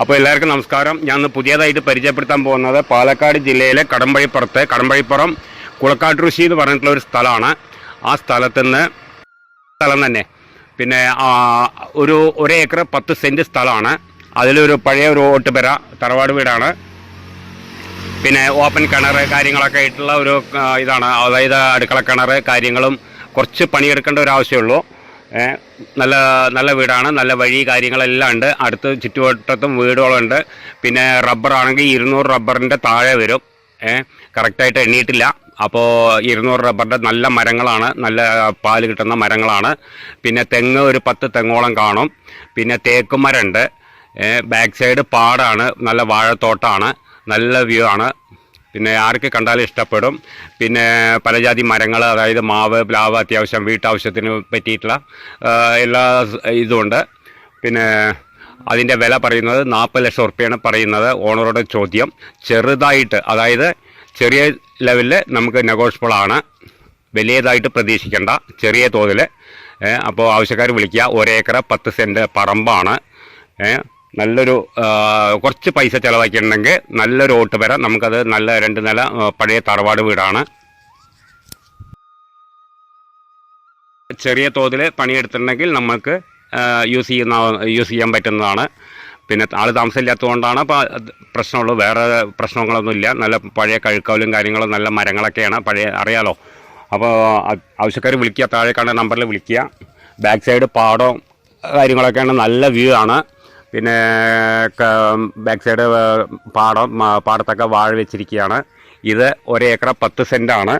അപ്പോൾ എല്ലാവർക്കും നമസ്കാരം. ഞാൻ പുതിയതായിട്ട് പരിചയപ്പെടുത്താൻ പോകുന്നത് പാലക്കാട് ജില്ലയിലെ കടമ്പഴിപ്പുറത്ത് കടമ്പഴിപ്പുറം കുളക്കാട്ടുരുശി എന്ന് പറഞ്ഞിട്ടുള്ള ഒരു സ്ഥലമാണ്. ആ സ്ഥലത്ത് നിന്ന് സ്ഥലം തന്നെ. പിന്നെ ഒരു ഒരു ഏക്കർ പത്ത് സെന്റ് സ്ഥലമാണ്. അതിലൊരു പഴയ ഒരു ഓട്ടുപെര തറവാട് വീടാണ്. പിന്നെ ഓപ്പൺ കിണർ കാര്യങ്ങളൊക്കെ ആയിട്ടുള്ള ഒരു ഇതാണ്. അതായത് അടുക്കള കിണർ കാര്യങ്ങളും കുറച്ച് പണിയെടുക്കേണ്ട ഒരു ആവശ്യമുള്ളൂ. നല്ല നല്ല വീടാണ് നല്ല വഴി കാര്യങ്ങളെല്ലാം ഉണ്ട്. അടുത്ത് ചുറ്റുവട്ടത്തും വീടുകളുണ്ട്. പിന്നെ റബ്ബറാണെങ്കിൽ ഇരുന്നൂറ് റബ്ബറിന്റെ താഴെ വരും. കറക്റ്റായിട്ട് എണ്ണിയിട്ടില്ല അപ്പോൾ ഇരുന്നൂറ് റബ്ബറിന്റെ നല്ല മരങ്ങളാണ് നല്ല പാൽ കിട്ടുന്ന മരങ്ങളാണ്. പിന്നെ തെങ്ങ് ഒരു പത്ത് തെങ്ങോളം കാണും. പിന്നെ തേക്കുമരമുണ്ട്. ബാക്ക് സൈഡ് പാടാണ് നല്ല വാഴത്തോട്ടാണ് നല്ല വ്യൂ ആണ്. പിന്നെ ആർക്ക് കണ്ടാലും ഇഷ്ടപ്പെടും. പിന്നെ പലജാതി മരങ്ങൾ അതായത് മാവ് പ്ലാവ് അത്യാവശ്യം വീട്ടാവശ്യത്തിന് പറ്റിയിട്ടുള്ള എല്ലാ ഇതുമുണ്ട് പിന്നെ അതിന്റെ വില പറയുന്നത് നാൽപ്പത് ലക്ഷം ഉറുപ്പ്യാണ് പറയുന്നത് ഓണറുടെ ചോദ്യം. ചെറുതായിട്ട് അതായത് ചെറിയ ലെവലിൽ നമുക്ക് നെഗോഷ്യബിൾ ആണ്. വലിയതായിട്ട് പ്രതീക്ഷിക്കേണ്ട ചെറിയ തോതിൽ അപ്പോൾ ആവശ്യക്കാർ വിളിക്കുക ഒരേക്കർ പത്ത് സെന്റ് പറമ്പാണ്. നല്ലൊരു കുറച്ച് പൈസ ചിലവാക്കിയിട്ടുണ്ടെങ്കിൽ നല്ലൊരു ഓട്ട് വരാം. നമുക്കത് നല്ല രണ്ട് നില പഴയ തറവാട് വീടാണ്. ചെറിയ തോതിൽ പണിയെടുത്തിട്ടുണ്ടെങ്കിൽ നമുക്ക് യൂസ് ചെയ്യുന്ന യൂസ് ചെയ്യാൻ പറ്റുന്നതാണ്. പിന്നെ ആൾ താമസമില്ലാത്തതുകൊണ്ടാണ് അപ്പോൾ പ്രശ്നമുള്ളൂ. വേറെ പ്രശ്നങ്ങളൊന്നുമില്ല. നല്ല പഴയ കഴുക്കവലും കാര്യങ്ങളും നല്ല മരങ്ങളൊക്കെയാണ്. പഴയ അറിയാലോ? അപ്പോൾ ആവശ്യക്കാർ വിളിക്കുക താഴെ നമ്പറിൽ വിളിക്കുക. ബാക്ക് സൈഡ് പാടവും കാര്യങ്ങളൊക്കെയാണ് നല്ല വ്യൂ ആണ്. പിന്നെ ബാക്ക് സൈഡ് പാടം പാടത്തൊക്കെ വാഴ വെച്ചിരിക്കുകയാണ്. ഇത് ഒരേക്കറ പത്ത് സെന്റാണ്